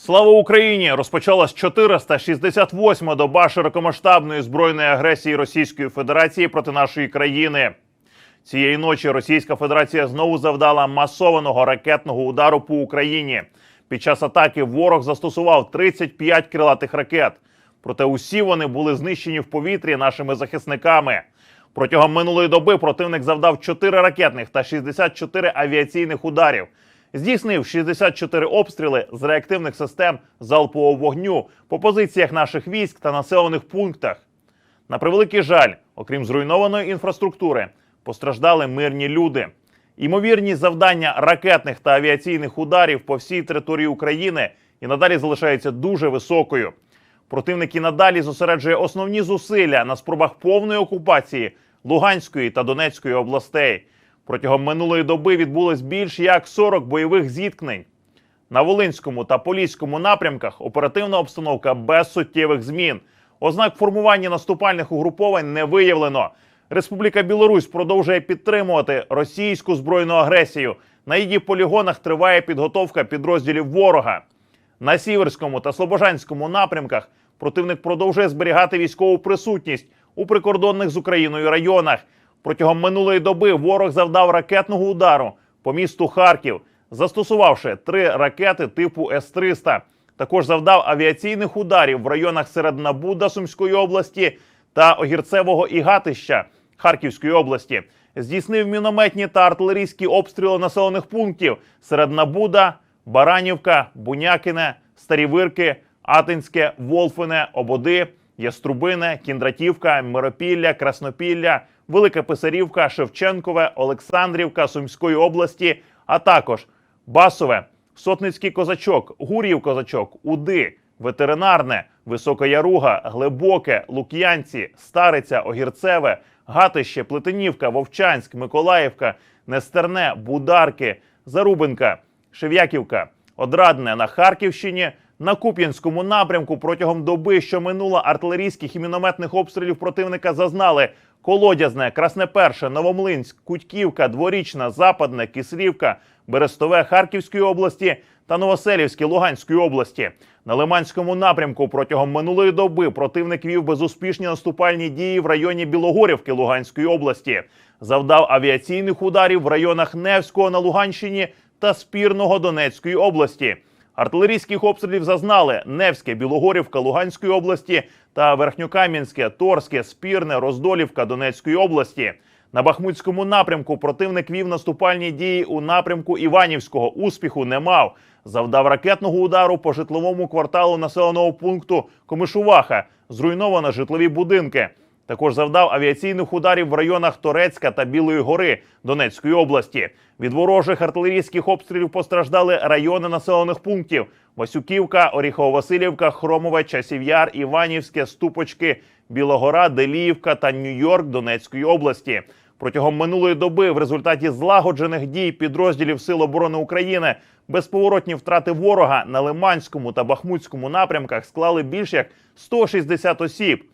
Слава Україні! Розпочалась 468-ма доба широкомасштабної збройної агресії Російської Федерації проти нашої країни. Цієї ночі Російська Федерація знову завдала масованого ракетного удару по Україні. Під час атаки ворог застосував 35 крилатих ракет. Проте усі вони були знищені в повітрі нашими захисниками. Протягом минулої доби противник завдав 4 ракетних та 64 авіаційних ударів. Здійснив 64 обстріли з реактивних систем залпового вогню по позиціях наших військ та населених пунктах. На превеликий жаль, окрім зруйнованої інфраструктури, постраждали мирні люди. Ймовірність завдання ракетних та авіаційних ударів по всій території України і надалі залишається дуже високою. Противник і надалі зосереджує основні зусилля на спробах повної окупації Луганської та Донецької областей. Протягом минулої доби відбулось більш як 40 бойових зіткнень. На Волинському та Поліському напрямках оперативна обстановка без суттєвих змін. Ознак формування наступальних угруповань не виявлено. Республіка Білорусь продовжує підтримувати російську збройну агресію. На її полігонах триває підготовка підрозділів ворога. На Сіверському та Слобожанському напрямках противник продовжує зберігати військову присутність у прикордонних з Україною районах. Протягом минулої доби ворог завдав ракетного удару по місту Харків, застосувавши три ракети типу С-300. Також завдав авіаційних ударів в районах Середнабуда Сумської області та Огірцевого і Гатища Харківської області. Здійснив мінометні та артилерійські обстріли населених пунктів Середнабуда, Баранівка, Бунякине, Старі Вирки, Атинське, Волфине, Ободи, Яструбине, Кіндратівка, Миропілля, Краснопілля, Велика Писарівка, Шевченкове, Олександрівка Сумської області, а також Басове, Сотницький козачок, Гур'їв козачок, Уди, Ветеринарне, Висока Яруга, Глибоке, Лук'янці, Стариця, Огірцеве, Гатище, Плетенівка, Вовчанськ, Миколаївка, Нестерне, Бударки, Зарубинка, Шев'яківка, Одрадне на Харківщині. На Куп'янському напрямку протягом доби, що минула артилерійських і мінометних обстрілів противника зазнали Колодязне, Красне Перше, Новомлинськ, Кутьківка, Дворічна, Западне, Кислівка, Берестове Харківської області та Новоселівське Луганської області. На Лиманському напрямку протягом минулої доби противник вів безуспішні наступальні дії в районі Білогорівки Луганської області. Завдав авіаційних ударів в районах Невського на Луганщині та Спірного Донецької області. Артилерійських обстрілів зазнали Невське, Білогорівка Луганської області та Верхньокам'янське, Торське, Спірне, Роздолівка Донецької області. На Бахмутському напрямку противник вів наступальні дії у напрямку Іванівського. Успіху не мав. Завдав ракетного удару по житловому кварталу населеного пункту Комишуваха. Зруйновано житлові будинки. Також завдав авіаційних ударів в районах Торецька та Білої гори Донецької області. Від ворожих артилерійських обстрілів постраждали райони населених пунктів: Васюківка, Оріхово-Василівка, Хромове, Часів'яр, Іванівське, Ступочки, Білогора, Деліївка та Нью-Йорк Донецької області. Протягом минулої доби в результаті злагоджених дій підрозділів Сил оборони України безповоротні втрати ворога на Лиманському та Бахмутському напрямках склали більш як 160 осіб.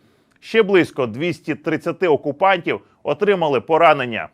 Ще близько 230 окупантів отримали поранення.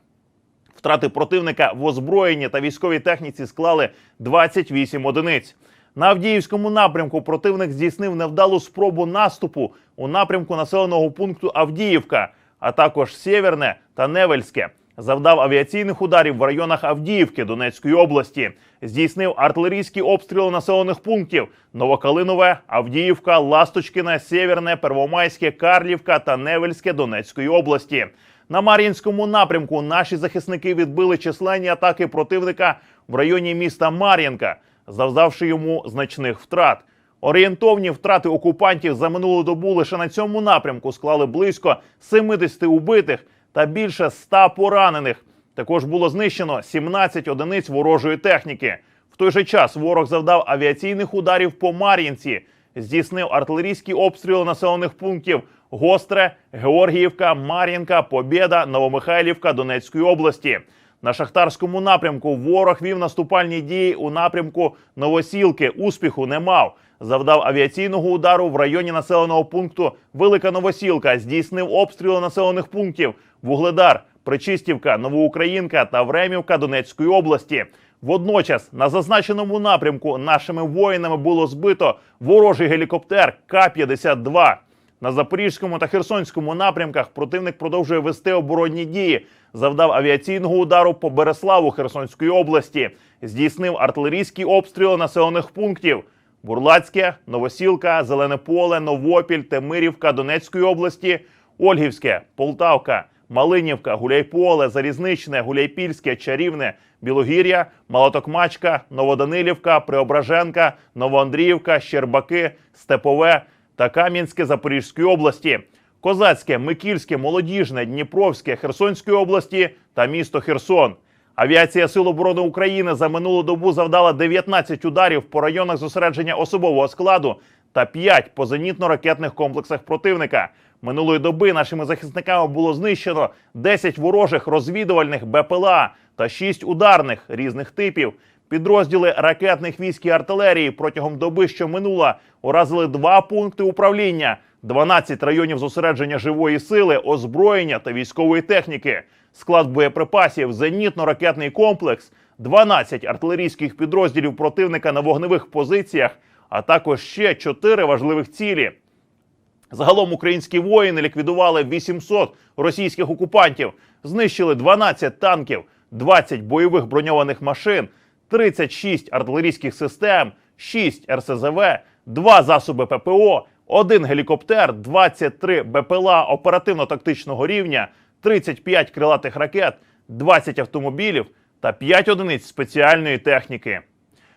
Втрати противника в озброєнні та військовій техніці склали 28 одиниць. На Авдіївському напрямку противник здійснив невдалу спробу наступу у напрямку населеного пункту Авдіївка, а також Сєверне та Невельське. Завдав авіаційних ударів в районах Авдіївки Донецької області. Здійснив артилерійські обстріли населених пунктів: Новокалинове, Авдіївка, Ласточкине, Сєверне, Первомайське, Карлівка та Невельське Донецької області. На Мар'їнському напрямку наші захисники відбили численні атаки противника в районі міста Мар'їнка, завдавши йому значних втрат. Орієнтовні втрати окупантів за минулу добу лише на цьому напрямку склали близько 70 убитих та більше 100 поранених. Також було знищено 17 одиниць ворожої техніки. В той же час ворог завдав авіаційних ударів по Мар'їнці, здійснив артилерійські обстріли населених пунктів Гостре, Георгіївка, Мар'їнка, Побєда, Новомихайлівка Донецької області. На шахтарському напрямку ворог вів наступальні дії у напрямку Новосілки. Успіху не мав. Завдав авіаційного удару в районі населеного пункту Велика Новосілка. Здійснив обстріли населених пунктів Вугледар, Причистівка, Новоукраїнка та Времівка Донецької області. Водночас на зазначеному напрямку нашими воїнами було збито ворожий гелікоптер К-52. На запорізькому та херсонському напрямках противник продовжує вести оборонні дії. Завдав авіаційного удару по Береславу Херсонської області, здійснив артилерійський обстріл населених пунктів. Бурлацьке, Новосілка, Зелене Поле, Новопіль, Темирівка Донецької області, Ольгівське, Полтавка, Малинівка, Гуляйполе, Залізничне, Гуляйпільське, Чарівне, Білогір'я, Малотокмачка, Новоданилівка, Преображенка, Новоандріївка, Щербаки, Степове та Кам'янське Запорізької області, Козацьке, Микільське, Молодіжне, Дніпровське, Херсонської області та місто Херсон. Авіація Сил оборони України за минулу добу завдала 19 ударів по районах зосередження особового складу та 5 по зенітно-ракетних комплексах противника. Минулої доби нашими захисниками було знищено 10 ворожих розвідувальних БПЛА та 6 ударних різних типів. Підрозділи ракетних військ і артилерії протягом доби, що минула, уразили два пункти управління, 12 районів зосередження живої сили, озброєння та військової техніки, склад боєприпасів, зенітно-ракетний комплекс, 12 артилерійських підрозділів противника на вогневих позиціях, а також ще 4 важливих цілі. Загалом українські воїни ліквідували 800 російських окупантів, знищили 12 танків, 20 бойових броньованих машин, 36 артилерійських систем, 6 РСЗВ, 2 засоби ППО, 1 гелікоптер, 23 БПЛА оперативно-тактичного рівня, 35 крилатих ракет, 20 автомобілів та 5 одиниць спеціальної техніки.